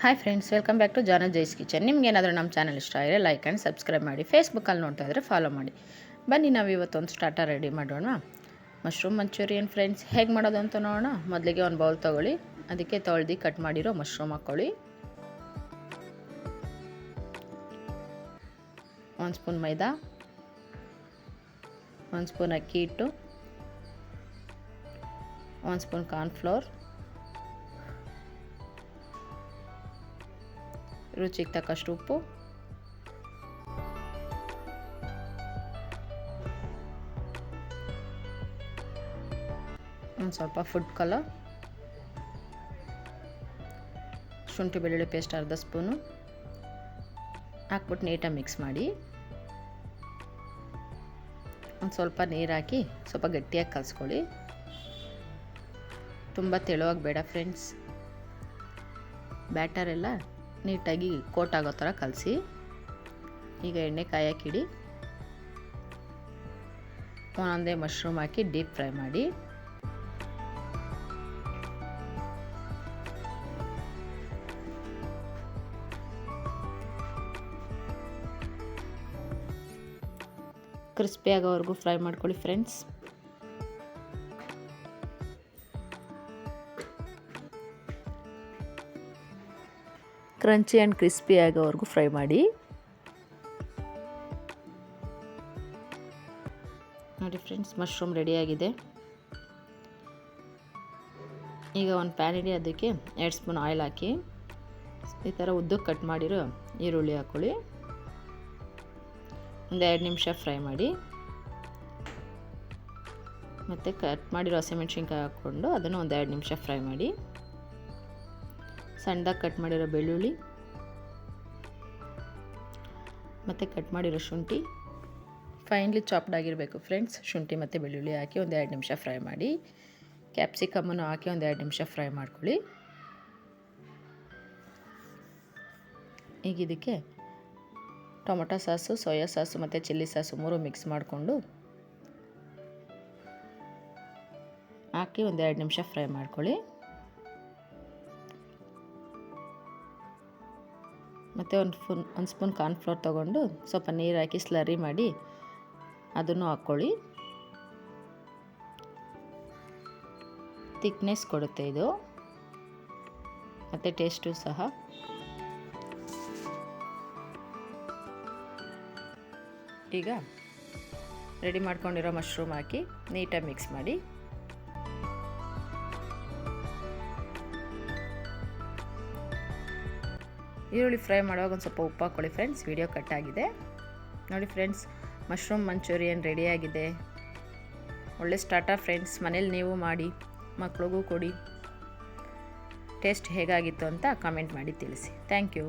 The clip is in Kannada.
Hi friends welcome back to ಜಾನ ಜೈಸ್ kitchen ನಿಮ್ಗೆ ಏನಾದರೂ ನಮ್ಮ ಚಾನಲ್ ಇಷ್ಟ ಆದರೆ ಲೈಕ್ ಆ್ಯಂಡ್ ಸಬ್ಸ್ಕ್ರೈಬ್ ಮಾಡಿ. ಫೇಸ್ಬುಕ್ಕಲ್ಲಿ ನೋಡ್ತಾ ಇದ್ದರೆ ಫಾಲೋ ಮಾಡಿ. ಬನ್ನಿ ನಾವು ಇವತ್ತೊಂದು ಸ್ಟಾರ್ಟರ್ ರೆಡಿ ಮಾಡೋಣ. ಮಶ್ರೂಮ್ ಮಂಚೂರಿಯನ್ ಫ್ರೆಂಡ್ಸ್ ಹೇಗೆ ಮಾಡೋದು ಅಂತ ನೋಡೋಣ. ಮೊದಲಿಗೆ ಒಂದು ಬೌಲ್ ತೊಗೊಳ್ಳಿ. ಅದಕ್ಕೆ ತೊಳ್ದು ಕಟ್ ಮಾಡಿರೋ ಮಶ್ರೂಮ್ ಹಾಕ್ಕೊಳ್ಳಿ ಒಂದು ಸ್ಪೂನ್ ಮೈದಾ. ಒಂದು ಸ್ಪೂನ್ ಅಕ್ಕಿ ಹಿಟ್ಟು. ಒಂದು ಸ್ಪೂನ್ ಕಾರ್ನ್ಫ್ಲೋರ್ ರುಚಿಗೆ ತಕ್ಕಷ್ಟು ಉಪ್ಪು. ಒಂದು ಸ್ವಲ್ಪ ಫುಡ್ ಕಲರ್ ಶುಂಠಿ ಬೆಳ್ಳುಳ್ಳಿ ಪೇಸ್ಟ್ ಅರ್ಧ ಸ್ಪೂನು ಹಾಕ್ಬಿಟ್ಟು ನೀಟಾಗಿ ಮಿಕ್ಸ್ ಮಾಡಿ. ಒಂದು ಸ್ವಲ್ಪ ನೀರು ಹಾಕಿ ಸ್ವಲ್ಪ ಗಟ್ಟಿಯಾಗಿ ಕಲಿಸ್ಕೊಳ್ಳಿ. ತುಂಬ ತೆಳುವಾಗಿ ಬೇಡ ಫ್ರೆಂಡ್ಸ್ ಬ್ಯಾಟರ್ ಎಲ್ಲ ನೀಟಾಗಿ ಕೋಟ್ ಆಗೋ ಥರ ಕಲಸಿ. ಈಗ ಎಣ್ಣೆ ಕಾಯಕ್ಕಿಡಿ ಒಂದೊಂದೇ ಮಶ್ರೂಮ್ ಹಾಕಿ ಡೀಪ್ ಫ್ರೈ ಮಾಡಿ. ಕ್ರಿಸ್ಪಿ ಆಗೋವರೆಗೂ ಫ್ರೈ ಮಾಡ್ಕೊಳ್ಳಿ ಫ್ರೆಂಡ್ಸ್ ಕ್ರಂಚಿ ಆ್ಯಂಡ್ ಕ್ರಿಸ್ಪಿ ಆಗೋವರೆಗೂ ಫ್ರೈ ಮಾಡಿ. ನೋಡಿ ಫ್ರೆಂಡ್ಸ್, ಮಶ್ರೂಮ್ ರೆಡಿಯಾಗಿದೆ ಈಗ ಒಂದು ಪ್ಯಾನ್ ಇಡಿ, ಅದಕ್ಕೆ ಎರಡು ಸ್ಪೂನ್ ಆಯಿಲ್ ಹಾಕಿ, ಈ ಥರ ಉದ್ದಕ್ಕೆ ಕಟ್ ಮಾಡಿರೋ ಈರುಳ್ಳಿ ಹಾಕ್ಕೊಳ್ಳಿ ಒಂದು ಎರಡು ನಿಮಿಷ ಫ್ರೈ ಮಾಡಿ. ಮತ್ತು ಕಟ್ ಮಾಡಿರೋ ಹಸಿಮೆಣ್ಸಿನ್ಕಾಯಿ ಹಾಕ್ಕೊಂಡು ಅದನ್ನು ಒಂದು ಎರಡು ನಿಮಿಷ ಫ್ರೈ ಮಾಡಿ. ಸಣ್ಣದಾಗಿ ಕಟ್ ಮಾಡಿರೋ ಬೆಳ್ಳುಳ್ಳಿ ಮತ್ತು ಕಟ್ ಮಾಡಿರೋ ಶುಂಠಿ. ಫೈನ್ಲಿ ಚಾಪ್ಡ್ ಆಗಿರಬೇಕು ಫ್ರೆಂಡ್ಸ್ ಶುಂಠಿ ಮತ್ತು ಬೆಳ್ಳುಳ್ಳಿ ಹಾಕಿ ಒಂದು ಎರಡು ನಿಮಿಷ ಫ್ರೈ ಮಾಡಿ. ಕ್ಯಾಪ್ಸಿಕಮ್ಮನ್ನು ಹಾಕಿ ಒಂದು ಎರಡು ನಿಮಿಷ ಫ್ರೈ ಮಾಡ್ಕೊಳ್ಳಿ. ಈಗ ಇದಕ್ಕೆ ಟೊಮೊಟೊ ಸಾಸು, ಸೋಯಾ ಸಾಸು ಮತ್ತು ಚಿಲ್ಲಿ ಸಾಸು ಮೂರು ಮಿಕ್ಸ್ ಮಾಡಿಕೊಂಡು ಹಾಕಿ ಒಂದು ಎರಡು ನಿಮಿಷ ಫ್ರೈ ಮಾಡ್ಕೊಳ್ಳಿ. ಮತ್ತು ಒಂದು ಸ್ಪೂನ್ ಒಂದು ಸ್ಪೂನ್ ಕಾರ್ನ್ಫ್ಲೋರ್ ತೊಗೊಂಡು ಸ್ವಲ್ಪ ನೀರು ಹಾಕಿ ಸ್ಲರಿ ಮಾಡಿ ಅದನ್ನು ಹಾಕ್ಕೊಳ್ಳಿ. ಥಿಕ್ನೆಸ್ ಕೊಡುತ್ತೆ ಇದು. ಮತ್ತು ಟೇಸ್ಟು ಸಹ. ಈಗ ರೆಡಿ ಮಾಡ್ಕೊಂಡಿರೋ ಮಶ್ರೂಮ್ ಹಾಕಿ ನೀಟಾಗಿ ಮಿಕ್ಸ್ ಮಾಡಿ. ಈರುಳ್ಳಿ ಫ್ರೈ ಮಾಡುವಾಗ ಒಂದು ಸ್ವಲ್ಪ ಉಪ್ಪು ಹಾಕ್ಕೊಳ್ಳಿ ಫ್ರೆಂಡ್ಸ್ ವಿಡಿಯೋ ಕಟ್ ಆಗಿದೆ. ನೋಡಿ ಫ್ರೆಂಡ್ಸ್ ಮಶ್ರೂಮ್ ಮಂಚೂರಿಯನ್ ರೆಡಿಯಾಗಿದೆ ಒಳ್ಳೆ ಸ್ಟಾರ್ಟ ಫ್ರೆಂಡ್ಸ್ ಮನೇಲಿ ನೀವು ಮಾಡಿ, ಮಕ್ಳಿಗೂ ಕೊಡಿ. ಟೇಸ್ಟ್ ಹೇಗಾಗಿತ್ತು ಅಂತ ಕಮೆಂಟ್ ಮಾಡಿ ತಿಳಿಸಿ. Thank you